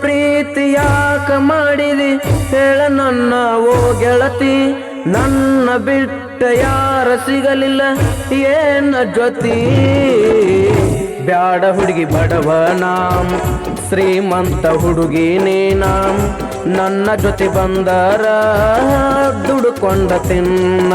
ಪ್ರೀತಿ ಯಾಕ ಮಾಡಿದಿ? ಹೇಳ ನನ್ನ ಓ ಗೆಳತಿ. ನನ್ನ ಬಿಟ್ಟ ಯಾರ ಸಿಗಲಿಲ್ಲ? ಏನ ಜೊತಿ ಬ್ಯಾಡ ಹುಡುಗಿ ಬಡವ ನಾಮ್ ಶ್ರೀಮಂತ ಹುಡುಗಿ ನೀನಾಮ್ ನನ್ನ ಜೊತೆ ಬಂದರ ದುಡುಕೊಂಡ ತಿನ್ನ.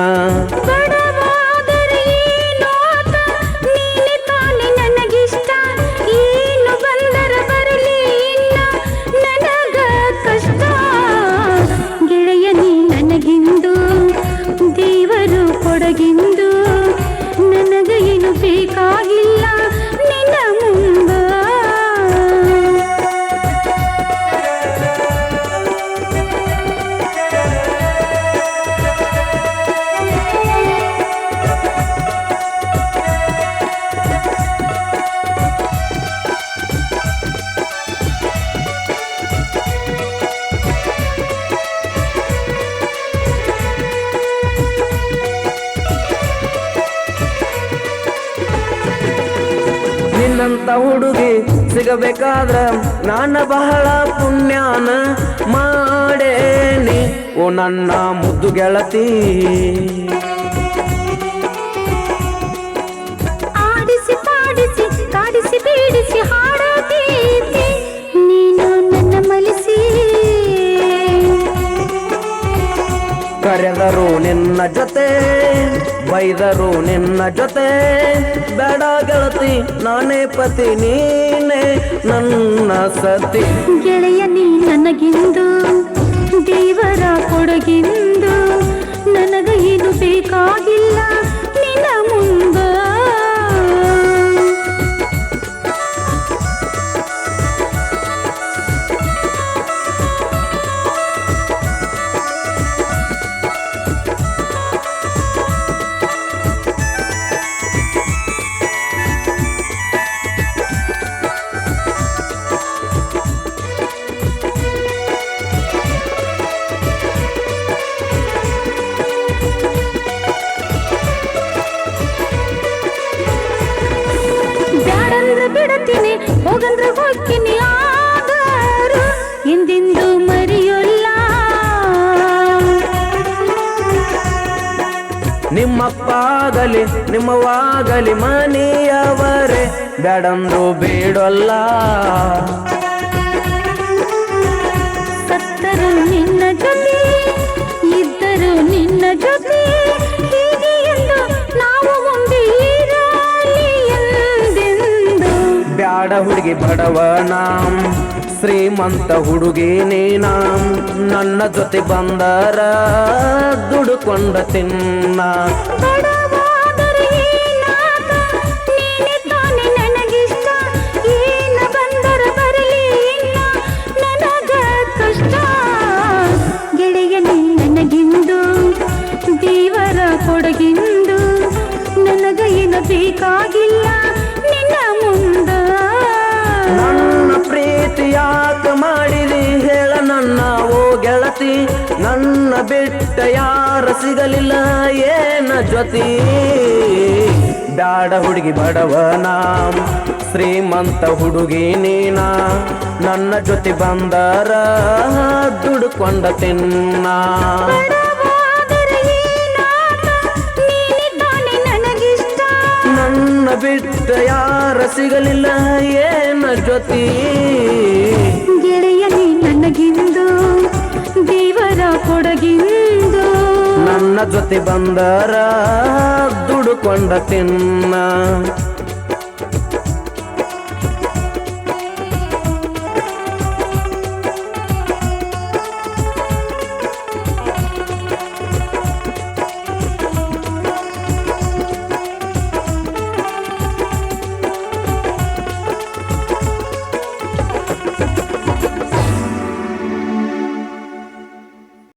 ನಿನ್ನಂತ ಹುಡುಗಿ ಸಿಗಬೇಕಾದ್ರ ನಾನ ಬಹಳ ಪುಣ್ಯಾನ ಮಾಡೇನಿ. ಓ ನನ್ನ ಮುದ್ದು ಗೆಳತಿ. ಕರೆದರು ನಿನ್ನ ಜೊತೆ, ಬೈದರು ನಿನ್ನ ಜೊತೆ. ಬೇಡ ಗೆಳತಿ, ನಾನೇ ಪತಿ ನೀನೇ, ನನ್ನ ಸತಿ. ಗೆಳೆಯ ನೀ ನನಗಿಂದು, ದೇವರ ಕೊಡಗಿಂದು. ನಿಮ್ಮಪ್ಪ ಆಗಲಿ ನಿಮ್ಮವಾಗಲಿ ಮನೆಯವರೇ. ಬೇಡಂದ್ರು ಬೇಡಲ್ಲ. ಸತ್ತರು ನಿನ್ನ ಜೊತೆ ಇದ್ದರು ನಿನ್ನ ಜೊತೆ. ಬ್ಯಾಡ ಹುಡುಗಿ ಬಡವ ನಾಮ್ ಶ್ರೀಮಂತ ಹುಡುಗಿ ನೀನಾಂ. ನನ್ನ ಜೊತೆ ಬಂದರ ದುಡುಕೊಂಡ ತಿನ್ನ. ಬೇಕಾಗಿಲ್ಲ ನಿನ್ನ ಮುಂದ. ನನ್ನ ಪ್ರೀತಿ ಯಾಕ ಮಾಡಿದಿ ಹೇಳ ನನ್ನ ಓ ಗೆಳತಿ. ನನ್ನ ಬಿಟ್ಟ ಯಾರ ಸಿಗಲಿಲ್ಲ ಏನ ಜೊತಿ ಬ್ಯಾಡ ಹುಡುಗಿ ಬಡವ ನಾಮ್ ಶ್ರೀಮಂತ ಹುಡುಗಿ ನೀನ. ನನ್ನ ಜೊತೆ ಬಂದರ ದುಡುಕೊಂಡ ತಿನ್ನ. ಬಿಟ್ಟ ಯಾರ ಸಿಗಲಿಲ್ಲ ಏನ ಜೊತಿ ಗೆಳೆಯಲಿ ನನಗಿಂದು ದೇವರ ಕೊಡಗಿಂದು. ನನ್ನ ಜೊತೆ ಬಂದರ ದುಡುಕೊಂಡ ತಿನ್ನ.